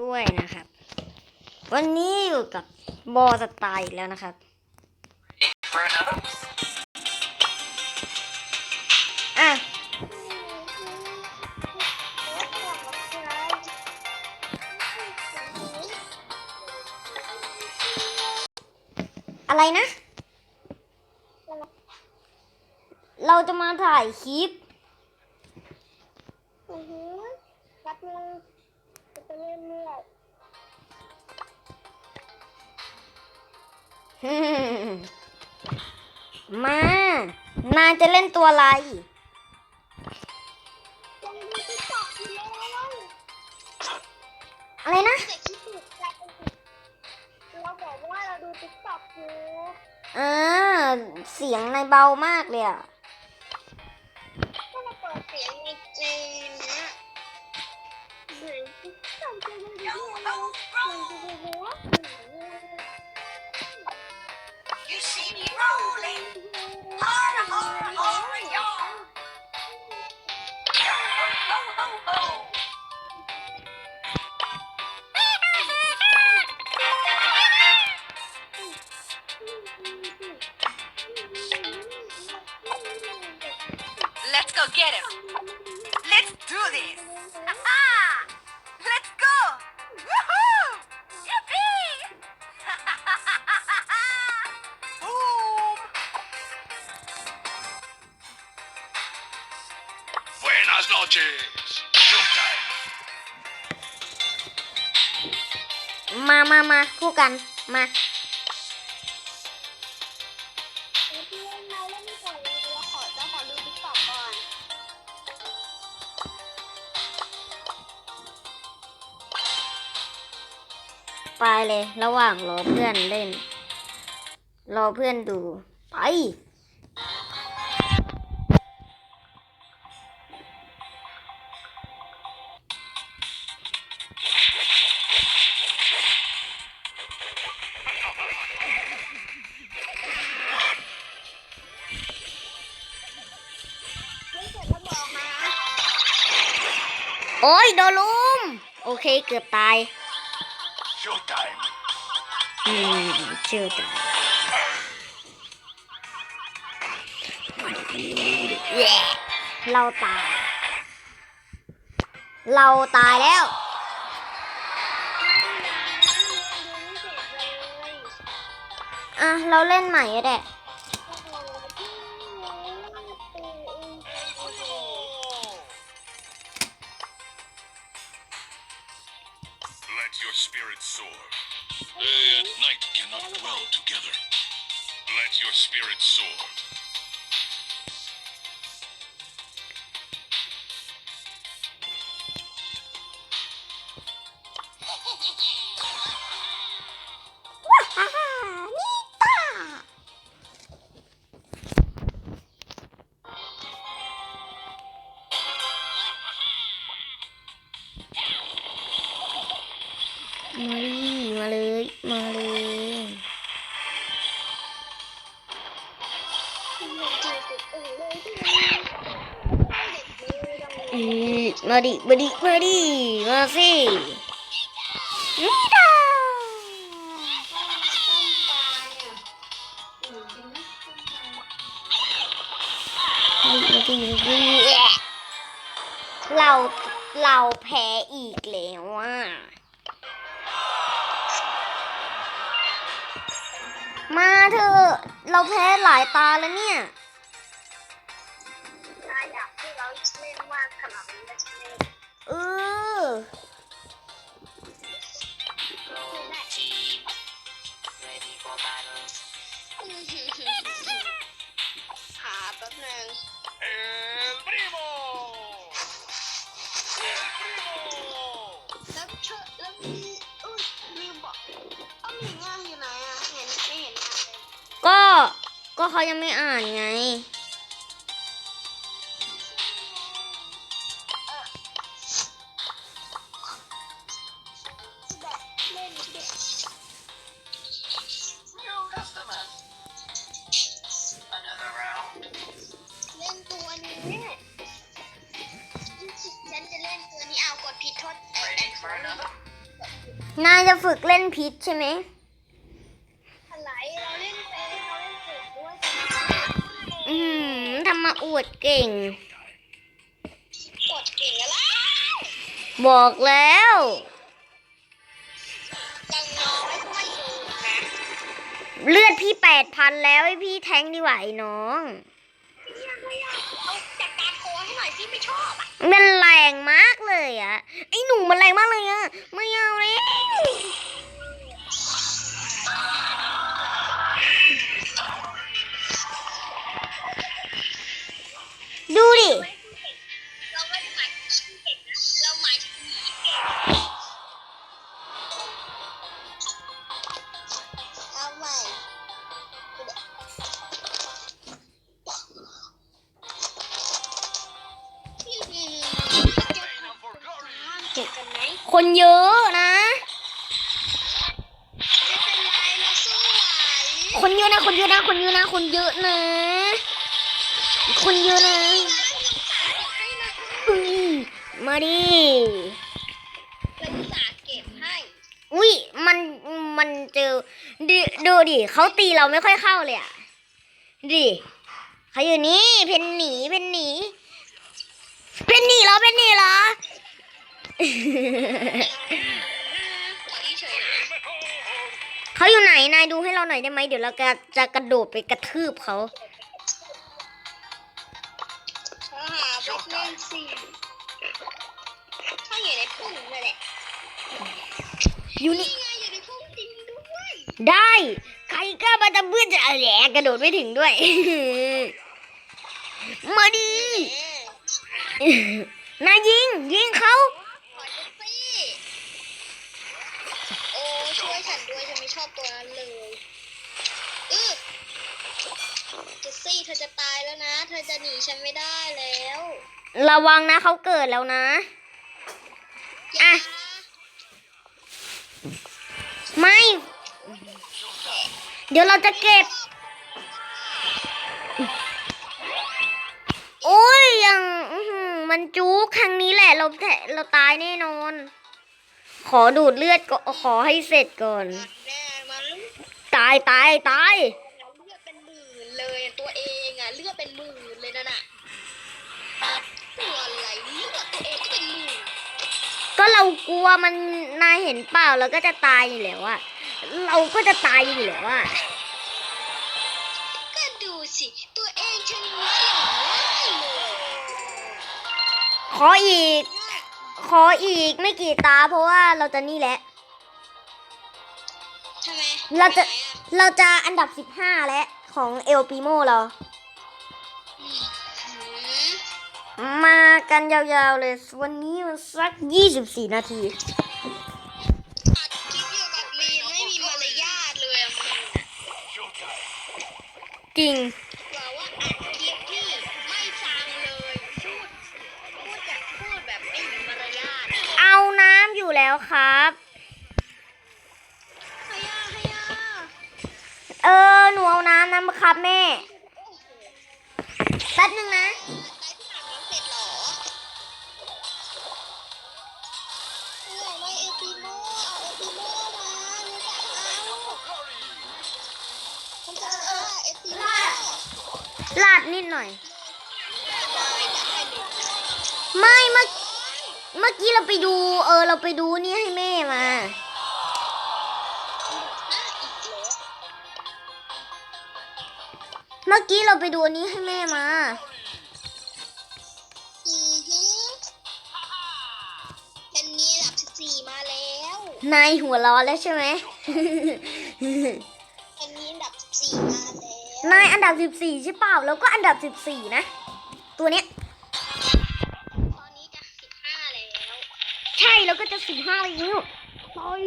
ด้วยนะครับ วันนี้อยู่กับบอสไตล์แล้วนะครับ อะอะไรนะ เราจะมาถ่ายคลิปอือหือแป๊บนึง ไปเล่นเรื่อยฮึ่มมา นายจะเล่นตัวอะไรยังดูติ๊กต็อกอยู่เลยอะไรนะเด็กที่สุดใจเราบอกว่าเราดูติ๊กต็อกอยู่อ่าเสียงนายเบามากเลยอะ noches. Showtime. มามามาคู่กัน มาพี่เล่นมาเล่นก่อนเลยเราขอเราขอดูติกต็อกก่อนไปเลย ระหว่างรอเพื่อนเล่น รอเพื่อนดู ไป โอ้ยโดนลุม โอเคเกือบตาย Showtime. อืมเชื่อใจแย่เราตาย เราตายแล้วอะ เราเล่นใหม่ก็ได้ together. Let your spirit soar. มาดิมาดิมาดิมาสินี่ดาซิมาดิเราเราแพ้อีกแล้วอะมาเถอะ เราแพ้หลายตาแล้วเนี่ย เล่นมากขนาดนี้นะใช่ไหมเออหาแป๊บนึง El primo. El primo. แล้วเชอแล้วมีอุ้ยลืมบอกเอ้ามิงอะอยู่ไหนอะเห็นไม่เห็นอะก็ก็เขายังไม่อ่านไง พิษใช่ไหมอะไรเราเล่นเป็นเราเล่นเก่งด้วยอืมทำมาอวดเก่งกดเก่งอะไรบอกแล้วยังน้อยไม่ดูนะเลือดพี่แปดพันแล้วให้พี่แทงดีกว่าไอ้น้องยังไม่อยากเอาจัดการโคให้หน่อยสิไม่ชอบอะมันแรงมากเลยอะไอ้หนูมันแรงมากเลยอะไม่เอาแล้ว ดูดิ เราไม่ได้หมายถึงชื่อเก่งนะเราหมายถึงหนีเก่งเอาใหม่เก็บกันไหมคนเยอะนะ ไม่เป็นไรเราสู้ไหว คนเยอะนะ คนเยอะนะ คนเยอะนะ คนเยอะนะ คนเยอะนะอุ้ย มาดิเราอุตส่าห์เก็บให้ อุ้ยมันมันเจอดิดูดิเขาตีเราไม่ค่อยเข้าเลยอะดิเขาอยู่นี่เพนหนีเพนหนีเพนหนีเหรอเพนหนีเหรอขออีเฉยนะเขาอยู่ไหนนายดูให้เราหน่อยได้ไหมเดี๋ยวเราจะจะกระโดดไปกระทืบเขาเขาหาบล็อกเล่นสิ ถ้าอยู่ในพุ่งนั่นแหละอยู่นี่นี่ไงอยู่ในพุ่งจริงด้วยได้ ใครกล้ามาตะเบื่อจะแหลกระโดดไม่ถึงด้วย มาดิเอ๊ะนายยิง ยิงเขาขอจะสิโอ้ช่วยฉันด้วยฉันไม่ชอบตัวนั้นเลยเออเจสซี่เธอจะตายแล้วนะ เธอจะหนีฉันไม่ได้แล้ว ระวังนะเขาเกิดแล้วนะอะไม่ เดี๋ยวเราจะเก็บ โอ้ยยังมันจุกครั้งนี้แหละเราแทะเราตายแน่นอน ขอดูดเลือดก็ขอให้เสร็จก่อนแน่มันตายตายตาย อะไรเลือดตัวเองก็เป็นหมื่นก็เรากลัวมันนายเห็นเปล่าเราก็จะตายอยู่แล้วอะเราก็จะตายอยู่แล้วอะก็ดูสิตัวเองชนะอย่างง่ายเลยขออีก ขออีกไม่กี่ตาเพราะว่าเราจะนี่แหละทำไมเราจะไหนอเราจะอันดับสิบห้าแล้วของเอลปีโมเรา มากันยาวๆเลย วันนี้มันสักยี่สิบสี่นาทีอัดคลิปอยู่กับมีนไม่มีมารยาทเลยอะมึงจริงว่าว่าอัดคลิปที่ไม่ฟังเลยพูดพูดแต่พูดแบบไม่มีมารยาทอะเอาน้ำอยู่แล้วครับฮายาฮายาเออ หนูเอาน้ำนะครับแม่แป๊บนึงนะ ลาดนิดหน่อยได้ได้เลยไม่เมื่อเมื่อกี้เราไปดู เออ เราไปดูนี่ให้แม่มาน่าอีกเหรอเมื่อกี้เราไปดูอันนี้ให้แม่มาอือฮึเป็นนี้ระดับสิบสี่มาแล้ว นายหัวเร้อนแล้วใช่ไหม นายอันดับสิบสี่ใช่เปล่า แล้วก็อันดับสิบสี่นะ ตัวเนี้ยตอนนี้จะสิบห้าแล้ว ใช่ แล้วก็จะสิบห้าแล้วต่อย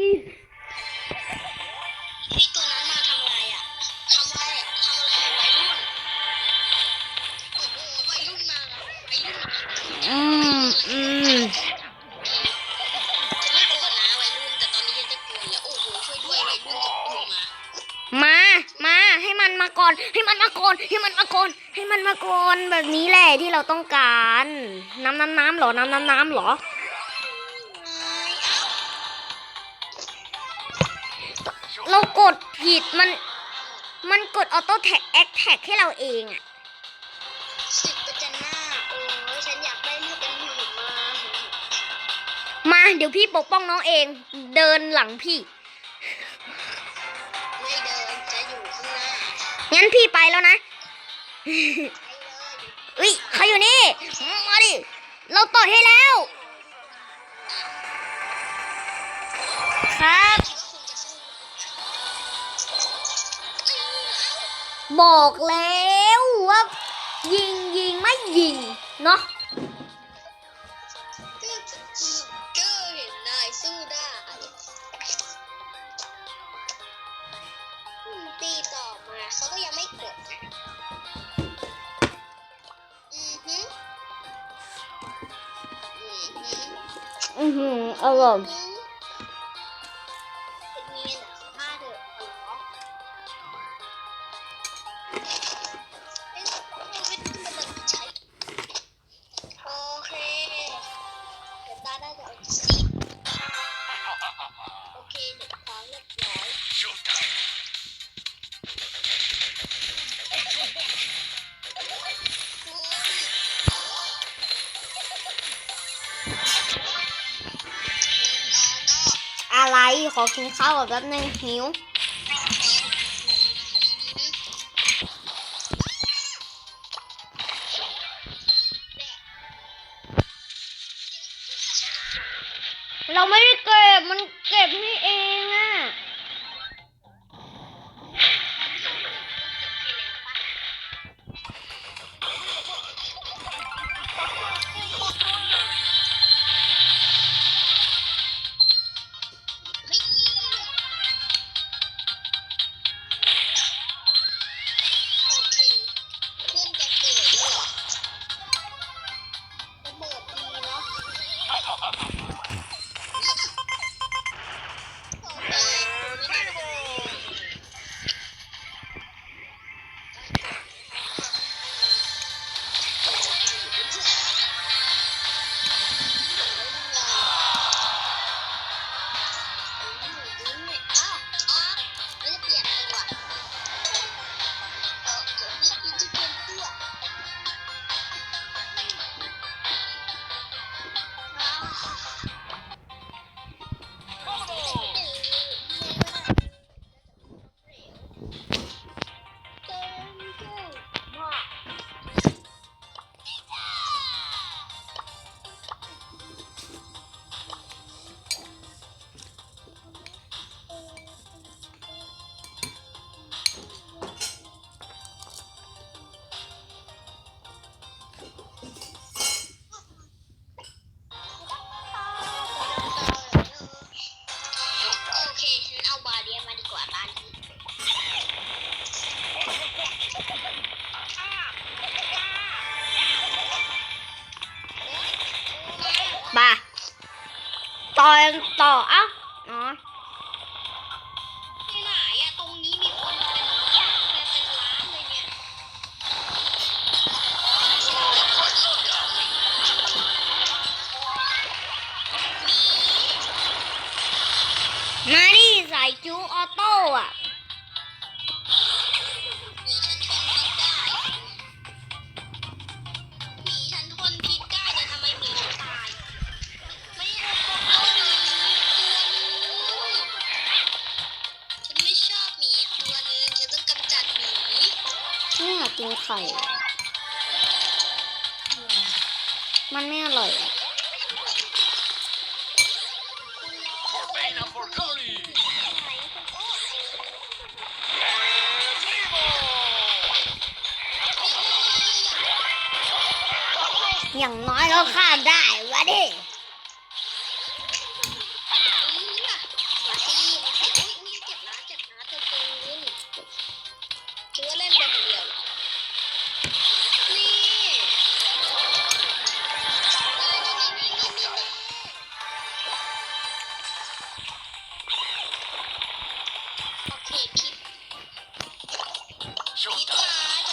ให้มันมาก่อนให้มันมาก่อนให้มันมาก่อนแบบนี้แหละที่เราต้องการ น้ำน้ำน้ำหรอ น้ำน้ำน้ำหรอเรากดผิดมัน มันกดออโต้แท็กแอคแท็กให้เราเองอะสิบประจันหน้าโอ้ยฉันอยากได้เลือดเป็นหืนมา มาเดี๋ยวพี่ปกป้องน้องเอง เดินหลังพี่ งั้นพี่ไปแล้วนะเลยอุ้ยเขาอยู่นี่ มาดิ เราต่อยให้แล้ว ครับ บอกแล้วว่ายิงยิงไม่ยิง เนาะ เขาก็ยังไม่กดนะอือฮึอือฮึอือหืออร่อยอืมเป็นเมียเหรอมาเถอ อะไร ขอกินข้าวก่อนแป๊บนึงหิว เราไม่ได้ ต่อ ข่มันไม่อร่อยอะ Cortana for Curry. อย่างน้อยก็ฆ่าได้วะดิ จัดการ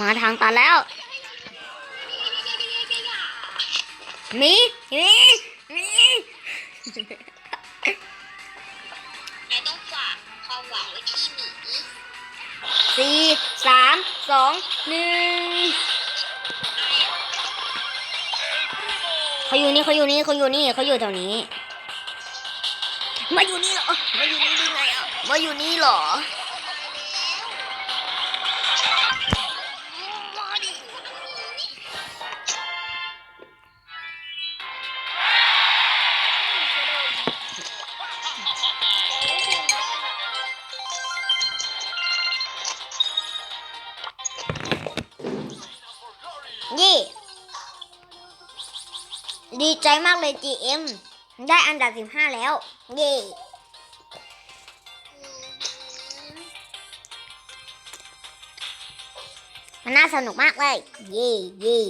มาทางตันแล้วมี ฝากความหวังไว้ที่หมีสี่สามสองหนึ่งเขาอยู่นี่เขาอยู่นี่เขาอยู่นี่เขาอยู่แถวนี้ มาอยู่นี่เหรอ มาอยู่นี่ได้ไงอะ มาอยู่นี่เหรอ ยี่ ดีใจมากเลย GM ได้อันดับ15แล้ว เย่มันน่าสนุกมากเลย เย่เย่